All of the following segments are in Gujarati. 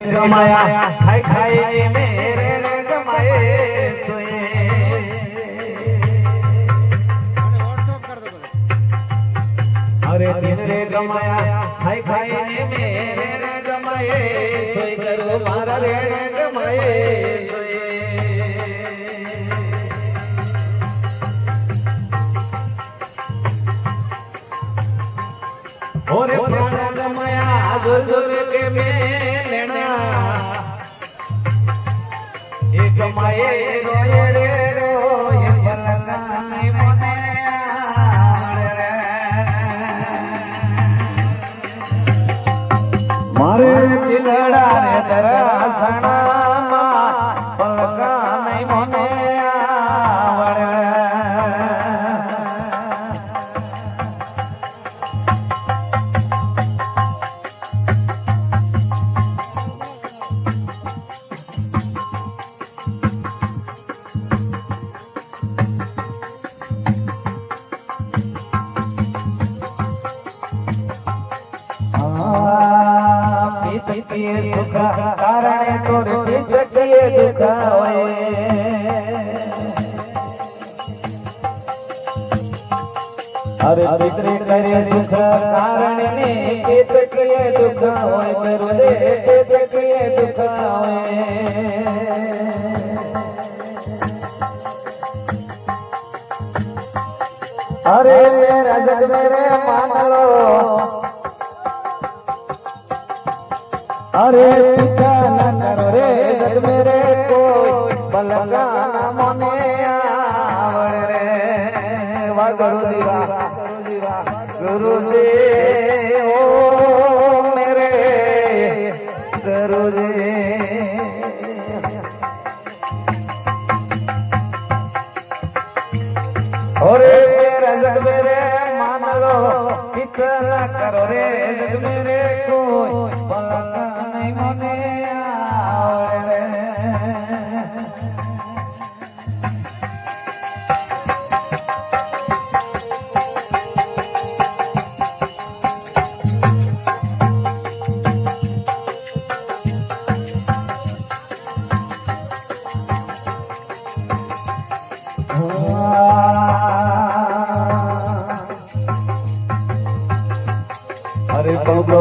ગમાયા ખાઈ ખાઈ મેરે રે ગમાએ સોએ અરે દિન રે ગમાયા ખાઈ ખાઈ મેરે રે ગમાએ સોઈ કરો મારા રે ગમાએ ઓરે પ્રાણ ગમાયા જોર જોર કે મે એ પિતિએ દુઃખ કારણે તોરી જગીએ દુઃખ હોય અરે દીકરી કરે દુઃખ કારણે ને કેતકીએ દુઃખ હોય કરુદે કેતકીએ દુઃખ હોય અરે મેરા જગ મેરે માન અરે પિતા ન કરો રે, જગ મેરે કોઈ બલગા મને આવડે રે. વા ગુરુજી વા ગુરુજી ઓ મેરે, ગુરુજી. ઓરે બલગા નહીં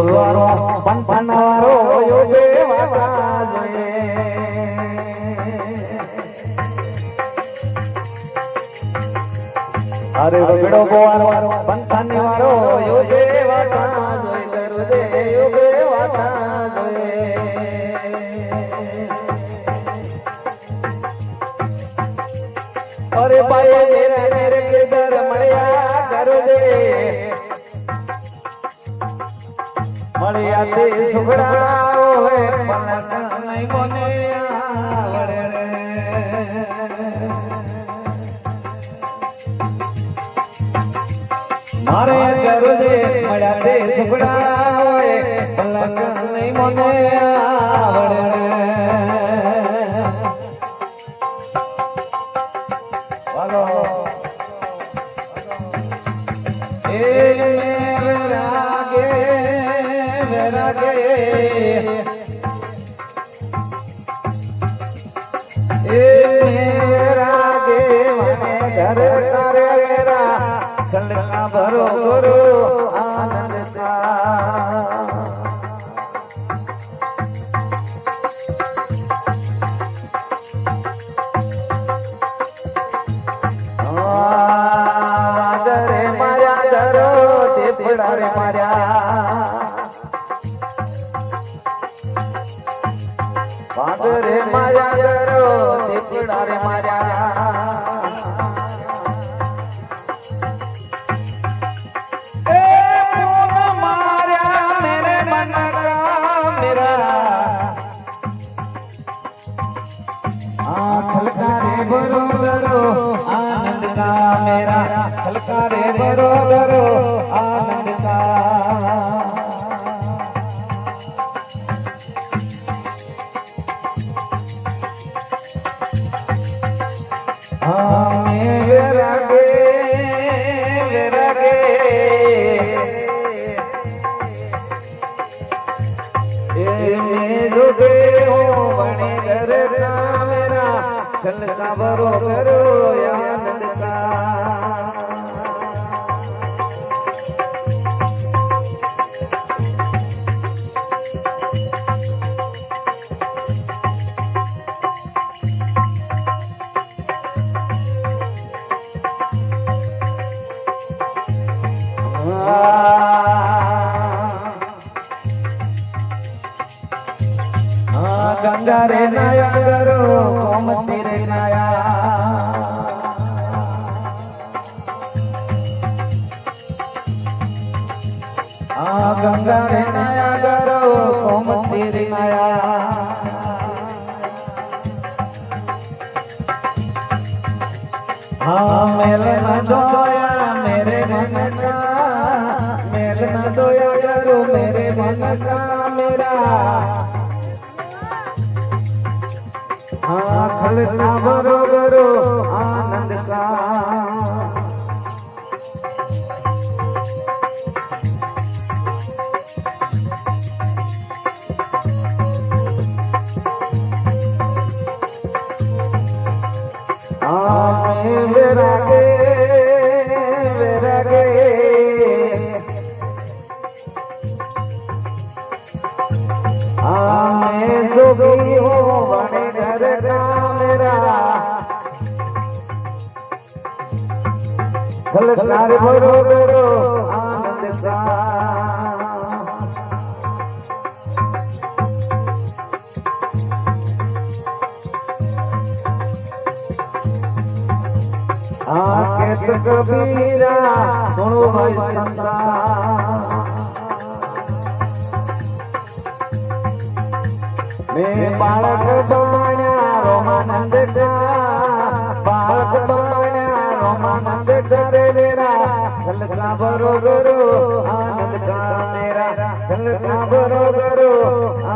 બબલવારો પંપનારો યોગે વાતા જોઈએ. અરે બગડો બોવારો પંથાની વારો યોગે મળ્યા તે સુખડાઓ હે પલક નહીં મને આવડે મારે ગરુદે મળ્યા તે હે પલક નહીં મને એ કલકા ભરો ભરો આનંદ ભરો આનંદ કા મેરા? હલકારે ભરો કરો આનંદ કા. હા ખલકા ભરો કરો આનંદ કા અંગારે ના અંગરો કોમતી રે નાયા. આ ગંગા રે નાયા ગરો કોમતી રે નાયા. હા મેલ મદો हाँ खलना बरोबर आनंद का आमे ગલકાર ભરો ભરો આનંદ આ કેત કબીરા સુણો બાળક બન્યા રોમાનંદ કા કલકા બરોબર આનંદ કા મેરા કલકા બરોબર આનંદ કા